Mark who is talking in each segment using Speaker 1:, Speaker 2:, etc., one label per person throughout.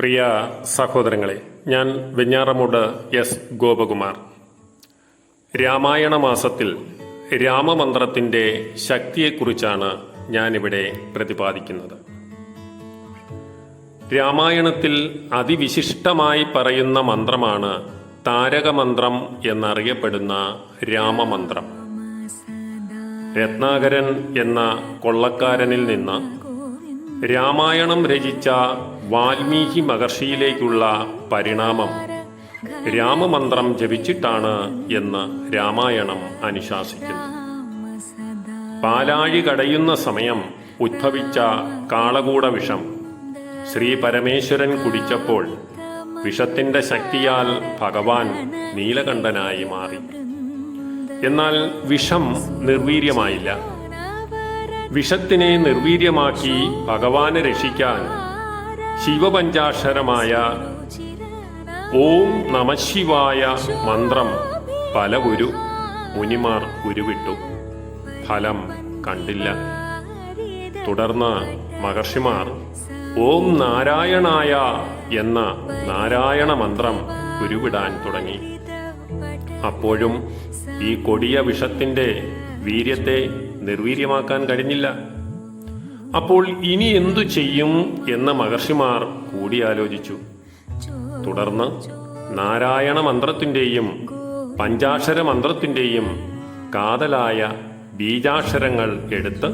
Speaker 1: പ്രിയ സഹോദരങ്ങളെ ഞാൻ വെഞ്ഞാറമൂട് എസ്. ഗോപകുമാർ. രാമായണ മാസത്തിൽ രാമമന്ത്രത്തിന്റെ ശക്തിയെക്കുറിച്ചാണ് ഞാനിവിടെ പ്രതിപാദിക്കുന്നത്. രാമായണത്തിൽ അതിവിശിഷ്ടമായി പറയുന്ന മന്ത്രമാണ് താരകമന്ത്രം എന്നറിയപ്പെടുന്ന രാമമന്ത്രം. രത്നാകരൻ എന്ന കൊള്ളക്കാരനിൽ നിന്ന് രാമായണം രചിച്ച വാൽമീകി മഹർഷിയിലേക്കുള്ള പരിണാമം. രാമമന്ത്രം ജപിച്ചിട്ടാണ് എന്ന് രാമായണം അനുശാസിക്കുന്നു. പാലാഴി കടയുന്ന സമയം ഉദ്ഭവിച്ച കാളകൂട വിഷം. ശ്രീ പരമേശ്വരൻ കുടിച്ചപ്പോൾ വിഷത്തിന്റെ ശക്തിയാൽ ഭഗവാൻ നീലകണ്ഠനായി മാറി. എന്നാൽ വിഷം നിർവീര്യമായില്ല. വിഷത്തിനെ നിർവീര്യമാക്കി ഭഗവാനെ രക്ഷിക്കാൻ ശിവപഞ്ചാക്ഷരമായ ഓം നമശിവായ മന്ത്രം പല ഗുരു മുനിമാർ ഉരുവിട്ടു. ഫലം കണ്ടില്ല. തുടർന്ന് മഹർഷിമാർ ഓം നാരായണായ എന്ന നാരായണ മന്ത്രം ഉരുവിടാൻ തുടങ്ങി. അപ്പോഴും ഈ കൊടിയ വിഷത്തിന്റെ വീര്യത്തെ നിർവീര്യമാക്കാൻ കഴിഞ്ഞില്ല. അപ്പോൾ ഇനി എന്തു ചെയ്യും എന്ന മഹർഷിമാർ കൂടിയാലോചിച്ചു. തുടർന്ന് നാരായണ മന്ത്രത്തിന്റെയും പഞ്ചാക്ഷര മന്ത്രത്തിന്റെയും കാതലായ ബീജാക്ഷരങ്ങൾ എടുത്ത്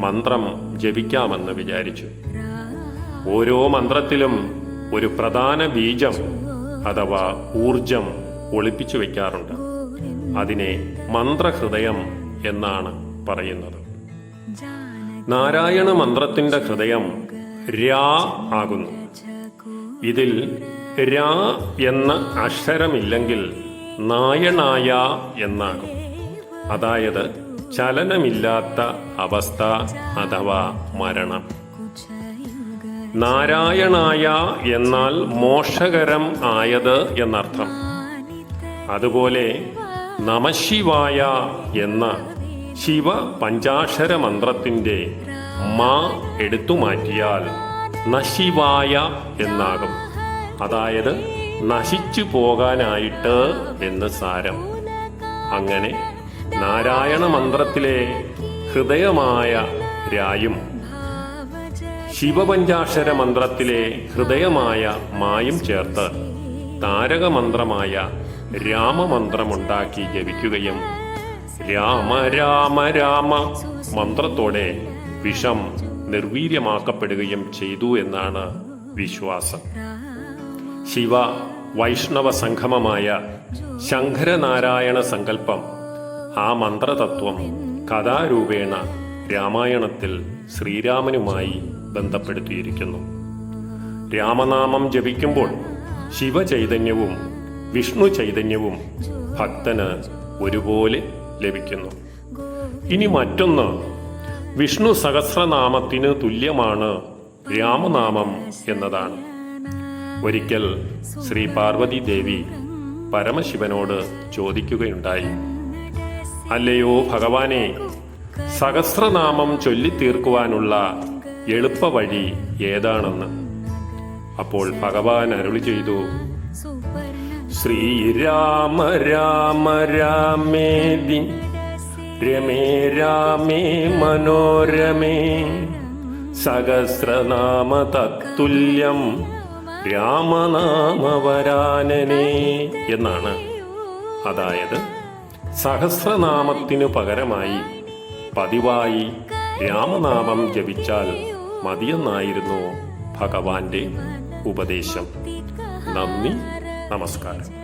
Speaker 1: മന്ത്രം ജപിക്കാമെന്ന് വിചാരിച്ചു. ഓരോ മന്ത്രത്തിലും ഒരു പ്രധാന ബീജം അഥവാ ഊർജം ഒളിപ്പിച്ചു വെക്കാറുണ്ട് അതിനെ മന്ത്രഹൃദയം എന്നാണ് പറയുന്നത്. നാരായണ മന്ത്രത്തിന്റെ ഹൃദയം രാ ആകുന്നു. ഇതിൽ രാ എന്ന അക്ഷരമില്ലെങ്കിൽ നായണായ എന്നാകും. അതായത് ചലനമില്ലാത്ത അവസ്ഥ അഥവാ മരണം. നാരായണായ എന്നാൽ മോക്ഷകരം ആയത് എന്നർത്ഥം. അതുപോലെ നമശിവായ എന്ന ശിവ പഞ്ചാക്ഷര മന്ത്രത്തിന്റെ മാ എടുത്തു മാറ്റിയാൽ നശിവായ എന്നാകും. അതായത് നശിച്ചു പോകാനായിട്ട് എന്ന് സാരം. അങ്ങനെ നാരായണ മന്ത്രത്തിലെ ഹൃദയമായ രായും ശിവപഞ്ചാക്ഷര മന്ത്രത്തിലെ ഹൃദയമായ മായും ചേർത്ത് താരകമന്ത്രമായ രാമമന്ത്രമുണ്ടാക്കി ജപിക്കുകയും രാമ രാമ രാമ. മന്ത്രത്തോടെ വിഷം നിർവീര്യമാക്കപ്പെടുകയും ചെയ്തു എന്നാണ് വിശ്വാസം. ശിവ വൈഷ്ണവ സംഗമമായ ശങ്കരനാരായണ സങ്കല്പം ആ മന്ത്രതത്വം കഥാരൂപേണ രാമായണത്തിൽ ശ്രീരാമനുമായി ബന്ധപ്പെടുത്തിയിരിക്കുന്നു. രാമനാമം ജപിക്കുമ്പോൾ ശിവചൈതന്യവും വിഷ്ണു ചൈതന്യവും ഭക്തന് ഒരുപോലെ ലഭിക്കുന്നു. ഇനി മറ്റൊന്ന്. വിഷ്ണു സഹസ്രനാമത്തിന് തുല്യമാണ് രാമനാമം എന്നതാണ്. ഒരിക്കൽ ശ്രീ പാർവതി ദേവി പരമശിവനോട് ചോദിക്കുകയുണ്ടായി. അല്ലയോ ഭഗവാനെ സഹസ്രനാമം ചൊല്ലിത്തീർക്കുവാനുള്ള എളുപ്പ വഴി ഏതാണെന്ന്? അപ്പോൾ ഭഗവാൻ അരുളി ചെയ്തു ശ്രീരാമ രാമ രാമേതി രമേ രാമേ മനോരമേ. സഹസ്രനാമ തത്തുല്യം രാമനാമവരാനനേ എന്നാണ്. അതായത് സഹസ്രനാമത്തിനു പകരമായി പതിവായി രാമനാമം ജപിച്ചാൽ മതിയെന്നായിരുന്നു ഭഗവാന്റെ ഉപദേശം. നന്ദി. Namaskar.